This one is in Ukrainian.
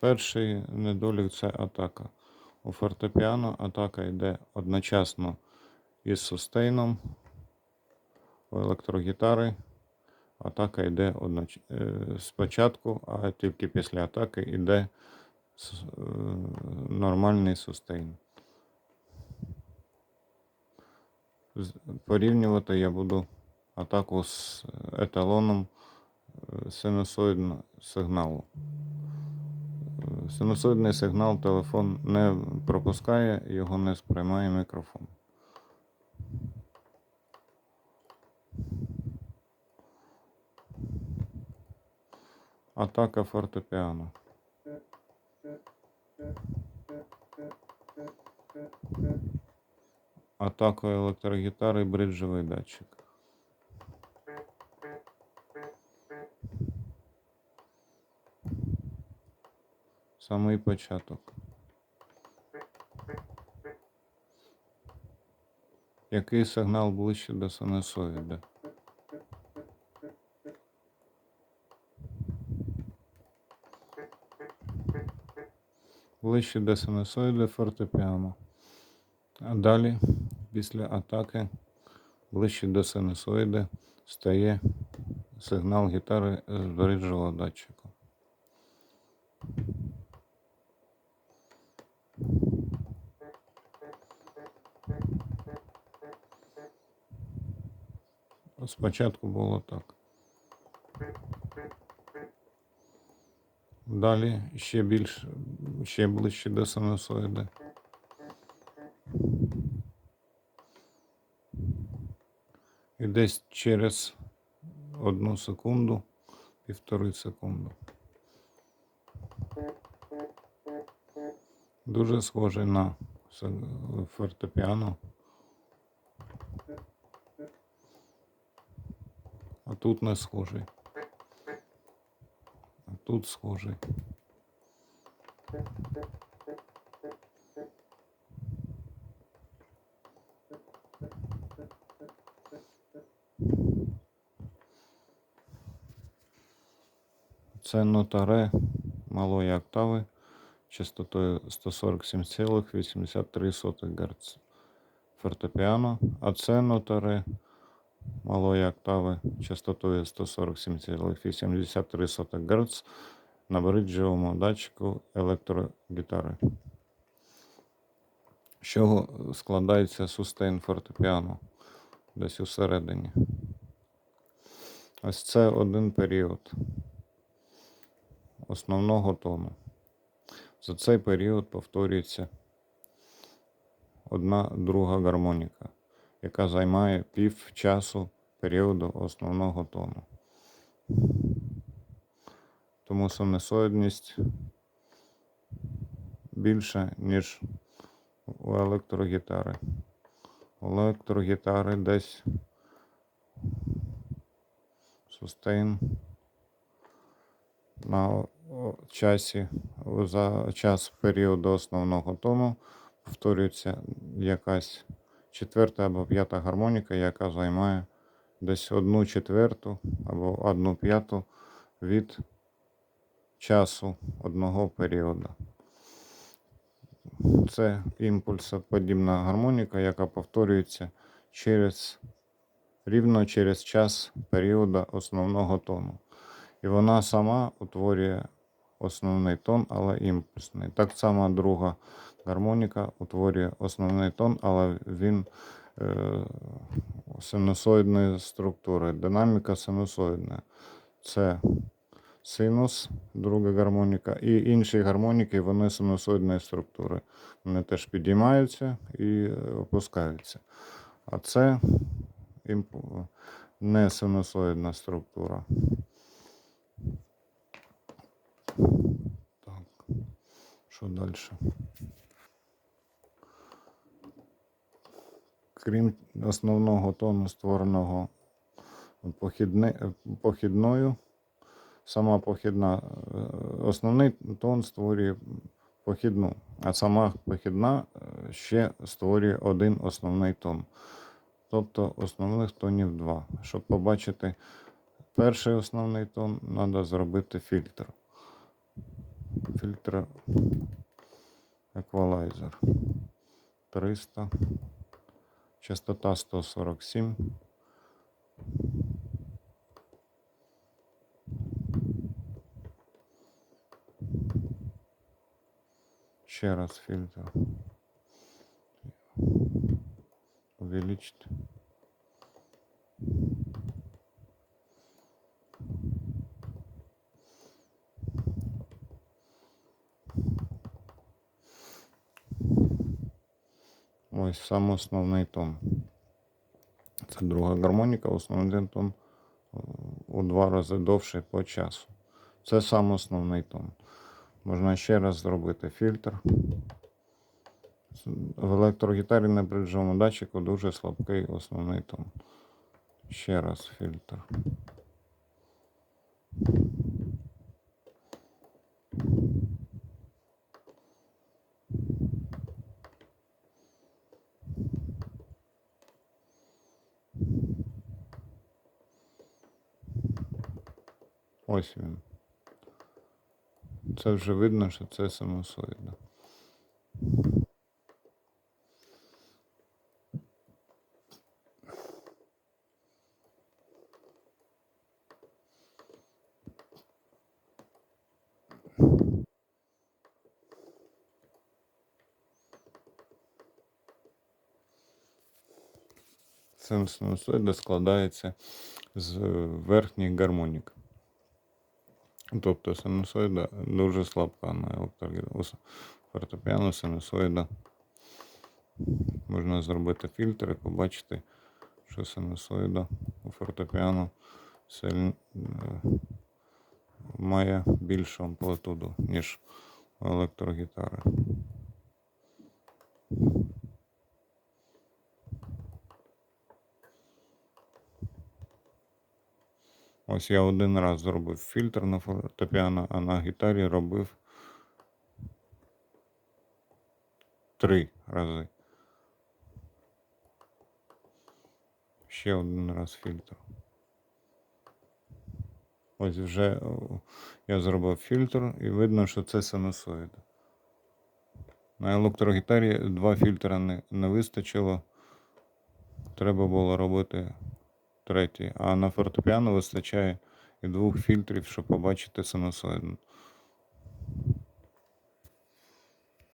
Перший недолік це атака. У фортепіано атака йде одночасно із сустейном. У електрогітари атака йде одноч... е, спочатку, а тільки після атаки йде е, нормальний сустейн. Порівнювати я буду атаку з еталоном е, синусоїдного сигналу. Синусоїдний сигнал телефон не пропускає, його не сприймає мікрофон. Атака фортепіано. Атака електрогітари бриджовий датчик. Самий початок. Який сигнал ближче до синусоїда? Ближче до синусоїда фортепіано. А далі, після атаки, ближче до синусоїда стає сигнал гітари з бриджового датчику. Спочатку було так. Далі ще більше, ще ближче до синусоїди. І десь через одну секунду, півтори секунду. Дуже схожий на фортепіано. Тут не схожий. А тут схожий. Це нота ре малої октави частотою 147,83 Гц фортепіано, а це нота ре малої октави частотою 147,83 Гц на бриджовому датчику електрогітари. З чого складається сустейн фортепіано десь усередині. Ось це один період основного тону. За цей період повторюється одна друга гармоніка, яка займає пів часу періоду основного тону. Тому синусоїдність більша, ніж у електрогітари. У електрогітари десь сустейн на часі за час періоду основного тону повторюється якась четверта або п'ята гармоніка, яка займає десь одну четверту або одну п'яту від часу одного періоду. Це імпульсоподібна гармоніка, яка повторюється через рівно через час періоду основного тону. І вона сама утворює основний тон, але імпульсний. Так само друга гармоніка утворює основний тон, але він е, синусоїдної структури. Динаміка синусоїдна. Це синус, друга гармоніка, і інші гармоніки вони синусоїдної структури. Вони теж підіймаються і е, опускаються. А це не синусоїдна структура. Так, що далі? Крім основного тону, створеного похідни, похідною, сама похідна, е, основний тон створює похідну, а сама похідна е, ще створює один основний тон. Тобто основних тонів два. Щоб побачити перший основний тон, треба зробити фільтр. Фільтр еквалайзер 300. Частота 147. Ще раз фильтр. Увеличить. Ось сам основний тон. Це друга гармоніка, основний тон е, у два рази довший по часу. Це сам основний тон. Можна ще раз зробити фільтр. В електрогітарі на бриджовому датчику дуже слабкий основний тон. Ще раз фільтр. Ось він. Це вже видно, що це синусоїда. Це синусоїда складається з верхніх гармонік. Тобто синусоїда дуже слабка на електрогітарі. Фортепіано синусоїда. Можна зробити фільтр і побачити, що синусоїда у фортепіано сильно, е, має більшу амплитуду, ніж у електрогітари. Ось я один раз зробив фільтр на фортепіано, а на гітарі робив три рази. Ще один раз фільтр. Ось вже я зробив фільтр і видно, що це синусоїда. На електрогітарі два фільтра не, не вистачило. Треба було робити третій. А на фортепіано вистачає і двох фільтрів, щоб побачити синусоїду.